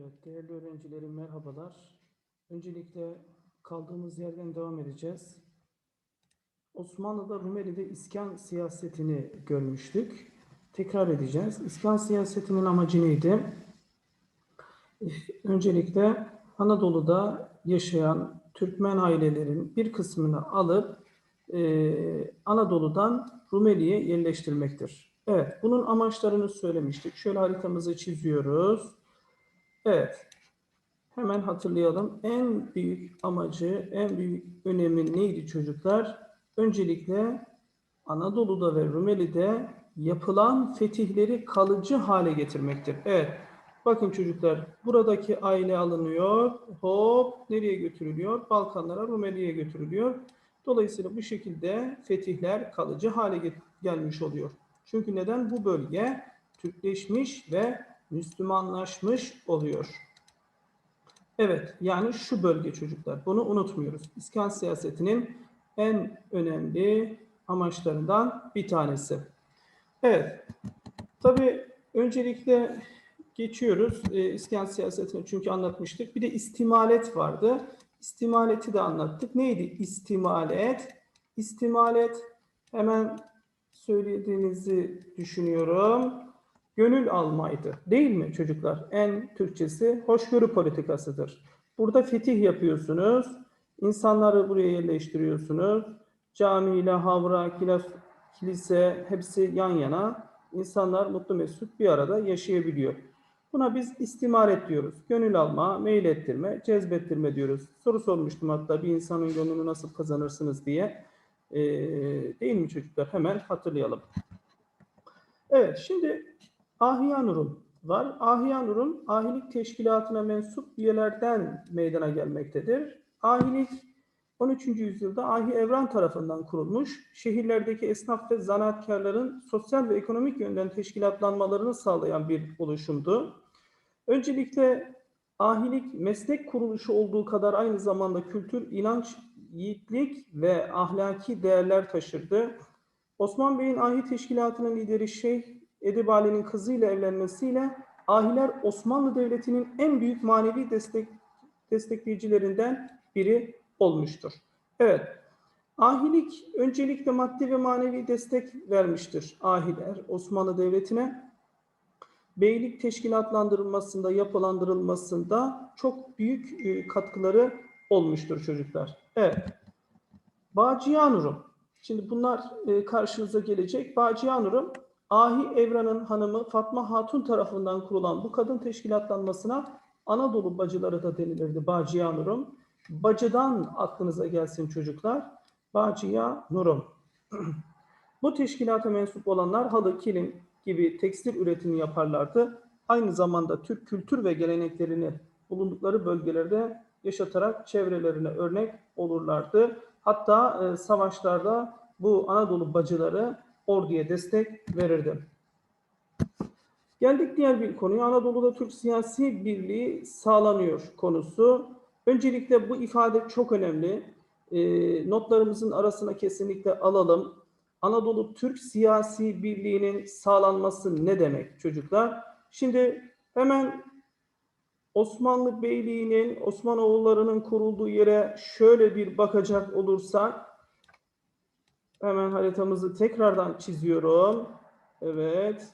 Evet, değerli öğrencilerim merhabalar. Öncelikle kaldığımız yerden devam edeceğiz. Osmanlı'da Rumeli'de iskan siyasetini görmüştük. Tekrar edeceğiz. İskan siyasetinin amacı neydi? Öncelikle Anadolu'da yaşayan Türkmen ailelerin bir kısmını alıp e, Anadolu'dan Rumeli'ye yerleştirmektir. Evet, bunun amaçlarını söylemiştik. Şöyle haritamızı çiziyoruz. Evet. Hemen hatırlayalım. En büyük amacı, en büyük önemi neydi çocuklar? Öncelikle Anadolu'da ve Rumeli'de yapılan fetihleri kalıcı hale getirmektir. Evet. Bakın çocuklar, buradaki aile alınıyor. Hop, nereye götürülüyor? Balkanlara, Rumeli'ye götürülüyor. Dolayısıyla bu şekilde fetihler kalıcı hale gelmiş oluyor. Çünkü neden? Bu bölge Türkleşmiş ve Müslümanlaşmış oluyor. Evet, yani şu bölge çocuklar. Bunu unutmuyoruz. İskan siyasetinin en önemli amaçlarından bir tanesi. Evet, tabii öncelikle geçiyoruz e, İskan siyasetini çünkü anlatmıştık. Bir de istimalet vardı. İstimaleti de anlattık. Neydi istimalet? İstimalet hemen söylediğinizi düşünüyorum gönül almaydı. Değil mi çocuklar? En Türkçesi hoşgörü politikasıdır. Burada fetih yapıyorsunuz. insanları buraya yerleştiriyorsunuz. Camiyle, havra, kilas, kilise hepsi yan yana. İnsanlar mutlu mesut bir arada yaşayabiliyor. Buna biz istimaret diyoruz. Gönül alma, meyil ettirme, cezbettirme diyoruz. Soru sormuştum hatta bir insanın gönlünü nasıl kazanırsınız diye. Ee, değil mi çocuklar? Hemen hatırlayalım. Evet, şimdi Ahyanur'un var. Ahyanur'un ahilik teşkilatına mensup üyelerden meydana gelmektedir. Ahilik 13. yüzyılda Ahi Evran tarafından kurulmuş, şehirlerdeki esnaf ve zanaatkarların sosyal ve ekonomik yönden teşkilatlanmalarını sağlayan bir oluşumdu. Öncelikle ahilik meslek kuruluşu olduğu kadar aynı zamanda kültür, inanç, yiğitlik ve ahlaki değerler taşırdı. Osman Bey'in ahi teşkilatının lideri Şeyh Edip Ali'nin kızıyla evlenmesiyle ahiler Osmanlı Devleti'nin en büyük manevi destek, destekleyicilerinden biri olmuştur. Evet, ahilik öncelikle maddi ve manevi destek vermiştir ahiler Osmanlı Devleti'ne. Beylik teşkilatlandırılmasında, yapılandırılmasında çok büyük e, katkıları olmuştur çocuklar. Evet, Bağcıyanurum. Şimdi bunlar e, karşınıza gelecek. Bağcıyanurum Ahi Evran'ın hanımı Fatma Hatun tarafından kurulan bu kadın teşkilatlanmasına Anadolu bacıları da denilirdi Bağcıya Nurum. Bacıdan aklınıza gelsin çocuklar. Bağcıya Nurum. bu teşkilata mensup olanlar halı, kilim gibi tekstil üretimi yaparlardı. Aynı zamanda Türk kültür ve geleneklerini bulundukları bölgelerde yaşatarak çevrelerine örnek olurlardı. Hatta e, savaşlarda bu Anadolu bacıları orduya destek verirdi. Geldik diğer bir konuya. Anadolu'da Türk siyasi birliği sağlanıyor konusu. Öncelikle bu ifade çok önemli. E, notlarımızın arasına kesinlikle alalım. Anadolu Türk siyasi birliğinin sağlanması ne demek çocuklar? Şimdi hemen Osmanlı Beyliği'nin, Osmanoğulları'nın kurulduğu yere şöyle bir bakacak olursak, Hemen haritamızı tekrardan çiziyorum. Evet.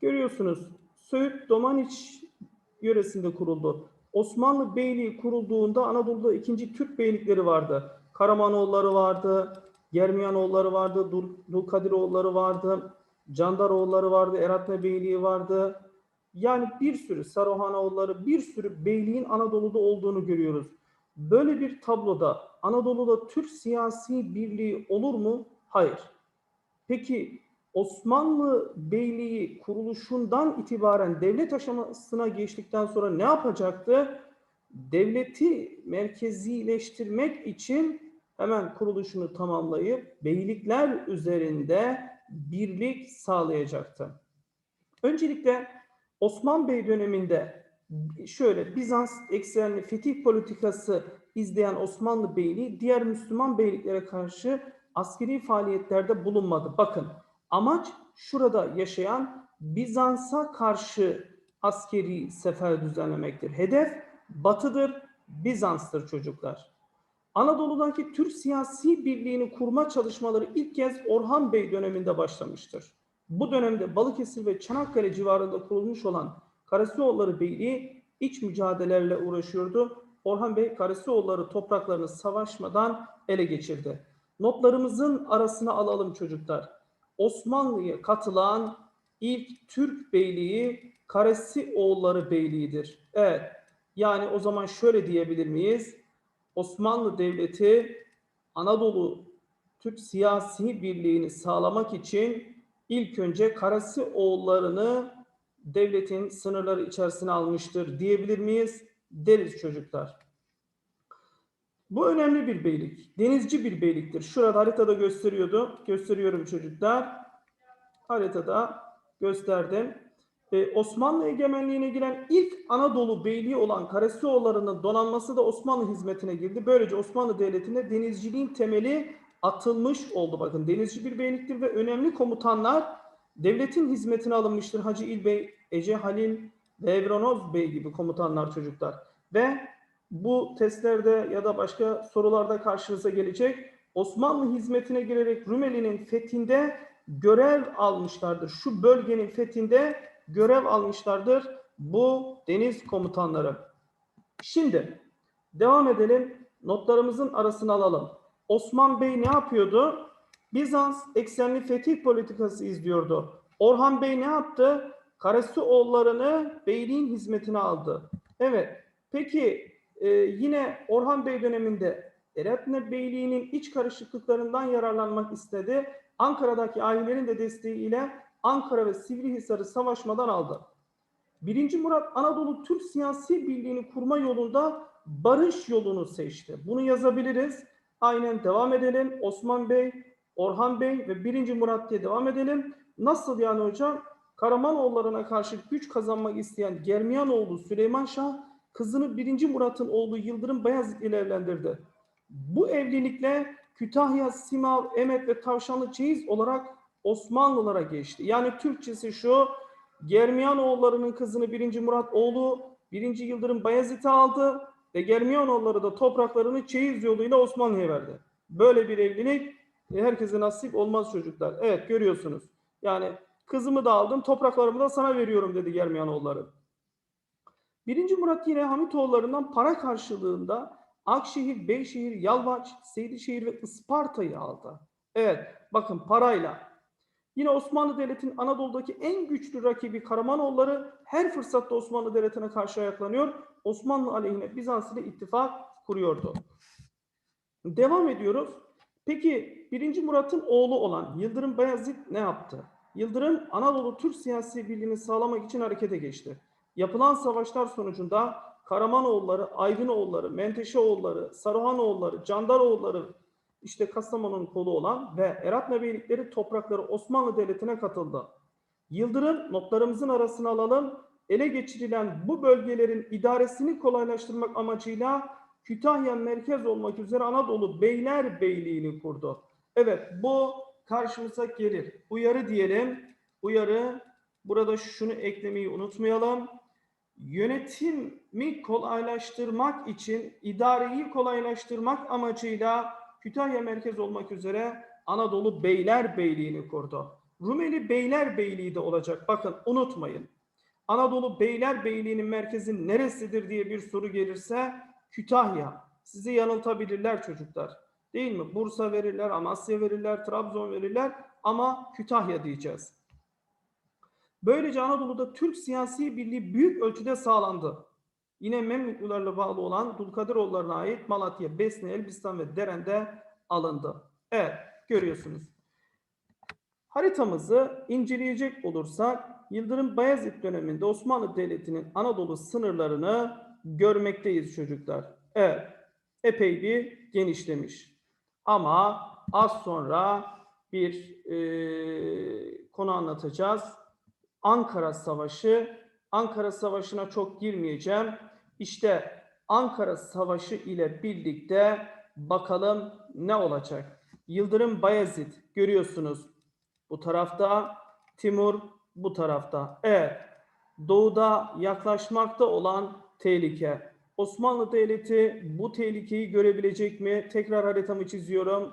Görüyorsunuz. Söğüt Domaniç yöresinde kuruldu. Osmanlı Beyliği kurulduğunda Anadolu'da ikinci Türk beylikleri vardı. Karamanoğulları vardı, Germiyanoğulları vardı, Dulkadiroğulları vardı, Candaroğulları vardı, Eratne Beyliği vardı. Yani bir sürü Saruhanoğulları, bir sürü beyliğin Anadolu'da olduğunu görüyoruz. Böyle bir tabloda Anadolu'da Türk siyasi birliği olur mu? Hayır. Peki Osmanlı Beyliği kuruluşundan itibaren devlet aşamasına geçtikten sonra ne yapacaktı? Devleti merkezileştirmek için hemen kuruluşunu tamamlayıp beylikler üzerinde birlik sağlayacaktı. Öncelikle Osman Bey döneminde şöyle Bizans eksenli fetih politikası izleyen Osmanlı Beyliği diğer Müslüman beyliklere karşı askeri faaliyetlerde bulunmadı. Bakın amaç şurada yaşayan Bizans'a karşı askeri sefer düzenlemektir. Hedef batıdır, Bizans'tır çocuklar. Anadolu'daki Türk siyasi birliğini kurma çalışmaları ilk kez Orhan Bey döneminde başlamıştır. Bu dönemde Balıkesir ve Çanakkale civarında kurulmuş olan Karasioğulları Beyliği iç mücadelelerle uğraşıyordu. Orhan Bey Karasioğulları topraklarını savaşmadan ele geçirdi. Notlarımızın arasına alalım çocuklar. Osmanlı'ya katılan ilk Türk beyliği Karasioğulları Beyliği'dir. Evet. Yani o zaman şöyle diyebilir miyiz? Osmanlı Devleti Anadolu Türk siyasi birliğini sağlamak için ilk önce Karasioğullarını devletin sınırları içerisine almıştır diyebilir miyiz? Deriz çocuklar. Bu önemli bir beylik. Denizci bir beyliktir. Şurada haritada gösteriyordu. Gösteriyorum çocuklar. Haritada gösterdim. Ee, Osmanlı egemenliğine giren ilk Anadolu beyliği olan Karasioğulları'nın donanması da Osmanlı hizmetine girdi. Böylece Osmanlı Devleti'nde denizciliğin temeli atılmış oldu. Bakın denizci bir beyliktir ve önemli komutanlar devletin hizmetine alınmıştır. Hacı İlbey, Ece Halil ve Bey gibi komutanlar çocuklar. Ve bu testlerde ya da başka sorularda karşınıza gelecek. Osmanlı hizmetine girerek Rumeli'nin fethinde görev almışlardır. Şu bölgenin fethinde görev almışlardır bu deniz komutanları. Şimdi devam edelim. Notlarımızın arasına alalım. Osman Bey ne yapıyordu? Bizans eksenli fetih politikası izliyordu. Orhan Bey ne yaptı? Karasioğullarını beyliğin hizmetine aldı. Evet. Peki e, yine Orhan Bey döneminde Eretne Beyliği'nin iç karışıklıklarından yararlanmak istedi. Ankara'daki ailenin de desteğiyle Ankara ve Sivrihisar'ı savaşmadan aldı. Birinci Murat Anadolu Türk siyasi birliğini kurma yolunda barış yolunu seçti. Bunu yazabiliriz. Aynen devam edelim. Osman Bey, Orhan Bey ve 1. Murat diye devam edelim. Nasıl yani hocam? Karamanoğullarına karşı güç kazanmak isteyen Germiyanoğlu Süleyman Şah kızını 1. Murat'ın oğlu Yıldırım Bayezid ile evlendirdi. Bu evlilikle Kütahya, Simav, Emet ve Tavşanlı Çeyiz olarak Osmanlılara geçti. Yani Türkçesi şu, Germiyanoğullarının kızını 1. Murat oğlu 1. Yıldırım Bayezid'e aldı ve Germiyanoğulları da topraklarını çeyiz yoluyla Osmanlı'ya verdi. Böyle bir evlilik herkese nasip olmaz çocuklar. Evet görüyorsunuz. Yani kızımı da aldım, topraklarımı da sana veriyorum dedi Germiyanoğulları. Birinci Murat yine Hamitoğullarından para karşılığında Akşehir, Beyşehir, Yalvaç, Seydişehir ve Isparta'yı aldı. Evet bakın parayla. Yine Osmanlı Devleti'nin Anadolu'daki en güçlü rakibi Karamanoğulları her fırsatta Osmanlı Devleti'ne karşı ayaklanıyor. Osmanlı aleyhine Bizans ile ittifak kuruyordu. Devam ediyoruz. Peki 1. Murat'ın oğlu olan Yıldırım Bayezid ne yaptı? Yıldırım Anadolu Türk siyasi birliğini sağlamak için harekete geçti. Yapılan savaşlar sonucunda Karamanoğulları, Aydınoğulları, Menteşeoğulları, Saruhanoğulları, Candaroğulları, işte Kastamonu'nun kolu olan ve Eratna Beylikleri toprakları Osmanlı Devleti'ne katıldı. Yıldırım notlarımızın arasına alalım. Ele geçirilen bu bölgelerin idaresini kolaylaştırmak amacıyla Kütahya merkez olmak üzere Anadolu Beyler Beyliği'ni kurdu. Evet bu karşımıza gelir. Uyarı diyelim. Uyarı. Burada şunu eklemeyi unutmayalım. Yönetimi kolaylaştırmak için idareyi kolaylaştırmak amacıyla Kütahya merkez olmak üzere Anadolu Beyler Beyliği'ni kurdu. Rumeli Beyler Beyliği de olacak. Bakın unutmayın. Anadolu Beyler Beyliği'nin merkezi neresidir diye bir soru gelirse Kütahya. Sizi yanıltabilirler çocuklar. Değil mi? Bursa verirler, Amasya verirler, Trabzon verirler ama Kütahya diyeceğiz. Böylece Anadolu'da Türk siyasi birliği büyük ölçüde sağlandı. Yine Memlüklularla bağlı olan Dulkadiroğullarına ait Malatya, Besne, Elbistan ve Deren'de alındı. Evet, görüyorsunuz. Haritamızı inceleyecek olursak Yıldırım Bayezid döneminde Osmanlı Devleti'nin Anadolu sınırlarını görmekteyiz çocuklar. Evet, epey bir genişlemiş. Ama az sonra bir e, konu anlatacağız. Ankara Savaşı. Ankara Savaşı'na çok girmeyeceğim. İşte Ankara Savaşı ile birlikte bakalım ne olacak. Yıldırım Bayezid görüyorsunuz. Bu tarafta Timur bu tarafta. Evet. doğuda yaklaşmakta olan tehlike. Osmanlı Devleti bu tehlikeyi görebilecek mi? Tekrar haritamı çiziyorum.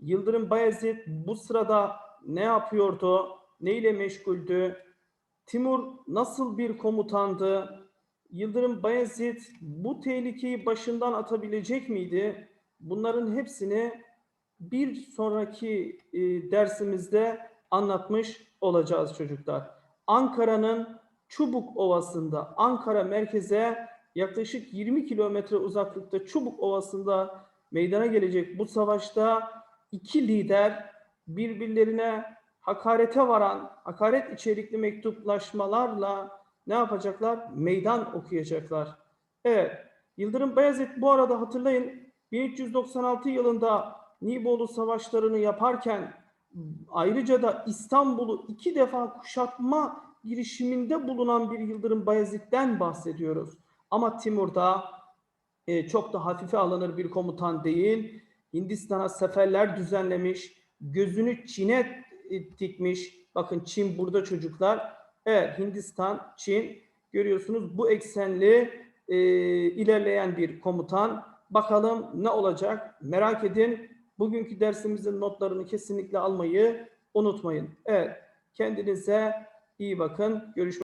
Yıldırım Bayezid bu sırada ne yapıyordu? Ne ile meşguldü? Timur nasıl bir komutandı? Yıldırım Bayezid bu tehlikeyi başından atabilecek miydi? Bunların hepsini bir sonraki e, dersimizde anlatmış olacağız çocuklar. Ankara'nın Çubuk Ovası'nda, Ankara merkeze yaklaşık 20 kilometre uzaklıkta Çubuk Ovası'nda meydana gelecek bu savaşta iki lider birbirlerine hakarete varan, hakaret içerikli mektuplaşmalarla ne yapacaklar? Meydan okuyacaklar. Evet, Yıldırım Bayezid bu arada hatırlayın 1396 yılında Nibolu savaşlarını yaparken ayrıca da İstanbul'u iki defa kuşatma girişiminde bulunan bir Yıldırım Bayezid'den bahsediyoruz. Ama Timur da e, çok da hafife alınır bir komutan değil. Hindistan'a seferler düzenlemiş, gözünü Çin'e e, dikmiş. Bakın Çin burada çocuklar. Evet Hindistan, Çin görüyorsunuz bu eksenli e, ilerleyen bir komutan. Bakalım ne olacak? Merak edin. Bugünkü dersimizin notlarını kesinlikle almayı unutmayın. Evet, kendinize iyi bakın. Görüşmek